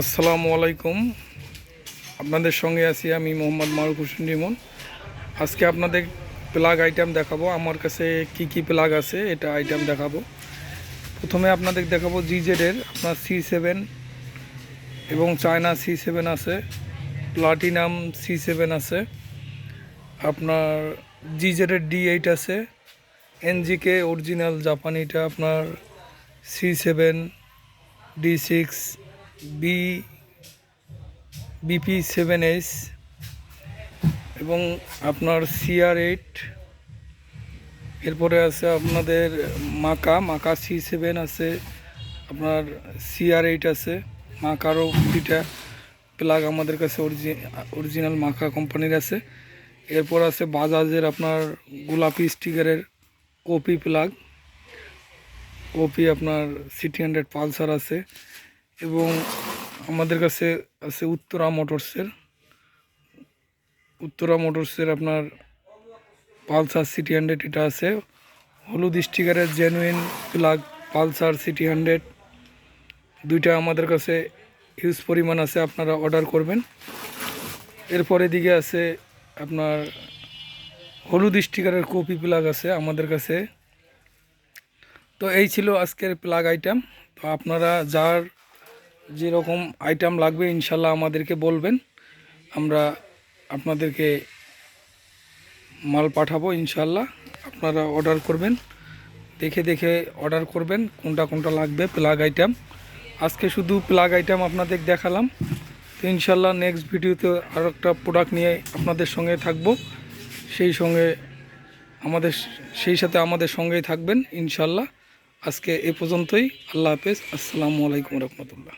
আসসালামু আলাইকুম। আপনাদের সঙ্গে আছি আমি মোহাম্মদ মারুফ হোসেন রিমন। আজকে আপনাদের প্লাগ আইটেম দেখাবো। আমার কাছে কি কি প্লাগ আছে, এটা আইটেম দেখাবো। প্রথমে আপনাদের দেখাবো জিজেডের আপনার সি সেভেন এবং চায়না সি সেভেন আছে প্লাটিনাম সি সেভেন আছে, আপনার জিজেডের ডি এইট আছে এনজিকে অরিজিনাল জাপানিটা আপনার C seven D six B BP seven H এবং আপনার সিআর এইট এরপরে আছে আপনাদের মাকা মাকা সি সেভেন আছে, আপনার সিআর এইট আছে, মাকারও দুইটা প্লাগ আমাদের কাছে অরিজিনাল মাকা কোম্পানির আছে। এরপর আছে বাজাজের আপনার গোলাপি স্টিকারের ওপি প্লাগ ওপি আপনার সিটি হান্ড্রেড পালসার আছে। এবং আমাদের কাছে আছে উত্তরা মোটরসের। উত্তরা মোটরসের আপনার পালসার সিটি হান্ড্রেড এটা আছে। হলুদ স্টিকারের genuine plug Pulsar city hundred. দুইটা আমাদের কাছে হিউজ পরিমাণ আছে, আপনারা অর্ডার করবেন। এরপরে দিকে আছে আপনার হলুদ স্টিকারের কপি প্লাগ আছে আমাদের কাছে। তো এই ছিল আজকের প্লাগ আইটেম তো আপনারা যার যেরকম আইটেম লাগবে, ইনশাল্লাহ আমাদেরকে বলবেন। আমরা আপনাদেরকে মাল পাঠাবো, ইনশাল্লাহ। আপনারা অর্ডার করবেন। দেখে দেখে অর্ডার করবেন, কোনটা কোনটা লাগবে প্লাগ আইটেম আজকে শুধু প্লাগ আইটেম আপনাদের দেখালাম। তো ইনশাল্লাহ নেক্সট ভিডিওতে আরও একটা প্রোডাক্ট নিয়ে আপনাদের সঙ্গে থাকব। সেই সঙ্গে আমাদের, সেই সাথে আমাদের সঙ্গেই থাকবেন, ইনশাল্লাহ। আজকে এ পর্যন্তই। আল্লাহ হাফেজ। আসসালামু আলাইকুম রহমতুল্লাহ।